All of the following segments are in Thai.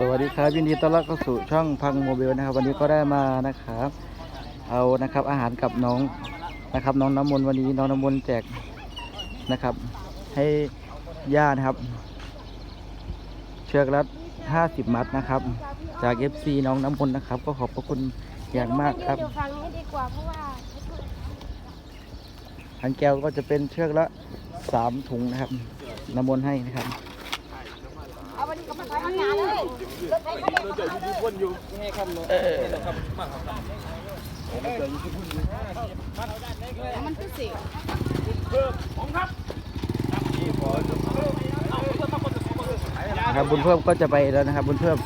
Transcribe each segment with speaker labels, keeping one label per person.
Speaker 1: สวัสดีครับยินดีต้อนรับเข้าสู่ช่องพังโมบิลนะครับ วันนี้ก็ได้มานะครับ เอานะครับอาหารกับน้องนะครับ น้องน้ำมนต์วันนี้น้องน้ำมนต์แจกนะครับ ให้ยานะครับ เชือกละ50 มัดนะครับ จาก FC น้องน้ำมนต์นะครับ ก็ขอบพระคุณอย่างมากครับ
Speaker 2: อยู่ฝั่งนี้ดีกว่าเพราะว่า
Speaker 1: อันแก้วก็จะเป็นเชือกละ 3 ถุงนะครับน้ำมนต์ให้นะครับ
Speaker 2: เอาวันนี้ก็มาใช้งานเลย รถไฟเขาเดินมาเลยมันคือสิ
Speaker 1: นะครับบุญเพิ่มก็จะไปแล้วนะครับ บุญเพิ่ม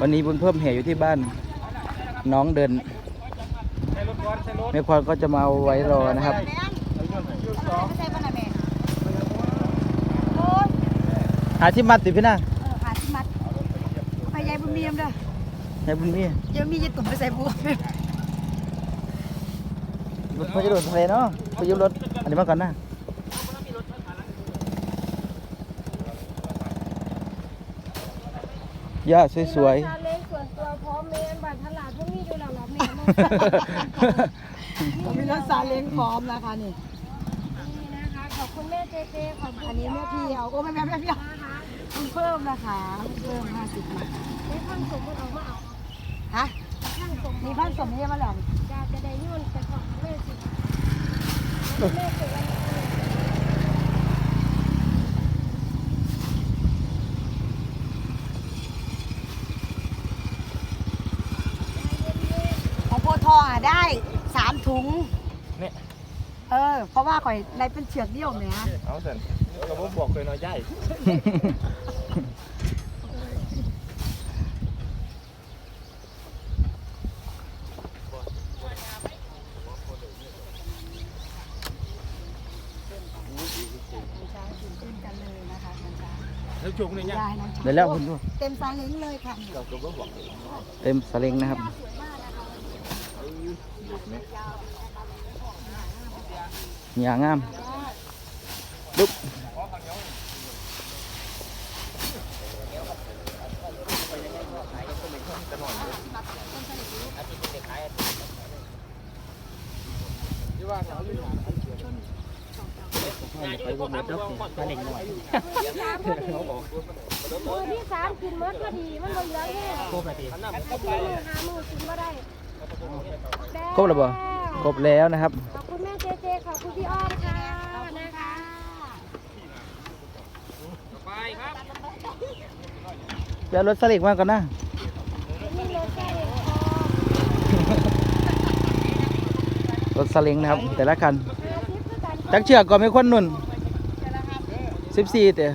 Speaker 1: วันนี้บุญเพิ่มแห่อยู่ที่บ้าน น้องเดินแม่ควานก็จะมาเอาไว้รอนะครับหาที่มัดติพี่นา
Speaker 2: เออหาที่มัดไปยายบุญเมียมเด้อ
Speaker 1: ให้บุญมี
Speaker 2: ยังมียายตุ่มไปใส่บัว
Speaker 1: เขาจะโดดทะเลเนาะไปยืมรถอันนี้มาก่อนนะย่าสวย
Speaker 2: ซาเล้งส่วนตัวพร้อมเมนบัตรตลาดพวกนี้อยู่แล้วหรอแม่
Speaker 1: ๆ
Speaker 3: มีรถซาเล้งพร้อมแล้วค่ะนี่
Speaker 2: นี่นะคะ ขอบคุณแม่เจเจขอบคุณ
Speaker 3: อันนี้แม่เพียว โอ้แม่แม่แม่เพียว
Speaker 2: นะคะ
Speaker 3: คุณเพิ่ มนะคะเพิ่มห้าสิบบาท
Speaker 2: ได้ท่านสมมติเอามาเอา
Speaker 3: ฮะ
Speaker 2: ท่านสม
Speaker 3: มีพันสมนี่มาแล้ว
Speaker 2: จะจะได้ยุ่นไปของแม่สิแม่เกิดวัน
Speaker 3: ของโพธิ์ทองอะได้สามถุง
Speaker 1: เนี่ย
Speaker 3: เออ เพราะว่าข่อยได้เป็นเชือกเดียวเนี่ย
Speaker 4: เอาเสร็จ เราบ่บอกเคยน้อยใจ
Speaker 3: ขึ้นกันเลยนะคะน้องช้าง
Speaker 4: แล้วจุกนี่ยัง
Speaker 3: ยายน้องช้าง
Speaker 1: เดี๋ยวแล้วคุณดู
Speaker 3: เต็มซาเล้งเลยค่ะ
Speaker 4: เราก็บ่บอก
Speaker 1: เต็มสลิงนะครับอย่างงาม ลุก
Speaker 4: ไปบ่หมดแล้วมาเล่งหน่อย
Speaker 2: มือที่สามกินเมื่อพอดีมันเหลือแค่
Speaker 4: โคบนาที
Speaker 2: ไอ้ที่มือหามือกินมาได้
Speaker 1: ครบแล้วบ่ครบแล้วนะครับ
Speaker 2: ขอบคุณแม่เจเจขอบคุณพี่อ้อมค่ะนะคะ
Speaker 1: เดี๋ยวรถสลิงมาก่อนนะรถสลิงนะครับ แต่ละคัน
Speaker 2: อาทิตย์คือกัน
Speaker 1: จักเชือกก่อนไม่ควรนุ่น 14เตะ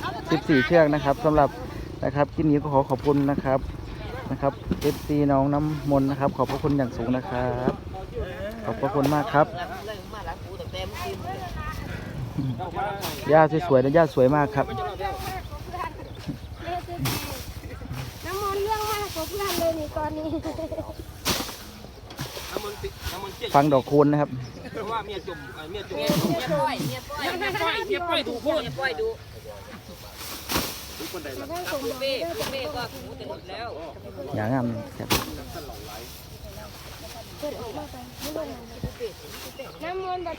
Speaker 1: 14 เชือกนะครับสำหรับนะครับคลิปนี้ก็ขอขอบคุณนะครับนะครับ FC น้องน้ำมนต์นะครับ ขอบพระคุณอย่างสูงนะครับ ขอบพระคุณมากครับ ย่าสวยๆนะย่าสวยมากครับ
Speaker 2: แม่เจเจน้ำมนต์เรื่องมากของเพื่อนเลยนี่ตอนนี้
Speaker 4: น้ำมันติน้ำมันเจ๊
Speaker 1: ฟังดอกคูณนะครับ
Speaker 4: ว่าเมียจุ่มเมียจุ่ม
Speaker 2: เมียปล่อยเมียปล่อย
Speaker 4: เมียปล่อยเมียปล่อยถูกพูด
Speaker 5: ปล่อยดู
Speaker 2: ท่านสม
Speaker 5: เป้เป้ก็หูจะหมดแล้ว
Speaker 1: อย่างงามครับ
Speaker 2: น้ำมนต์แบบ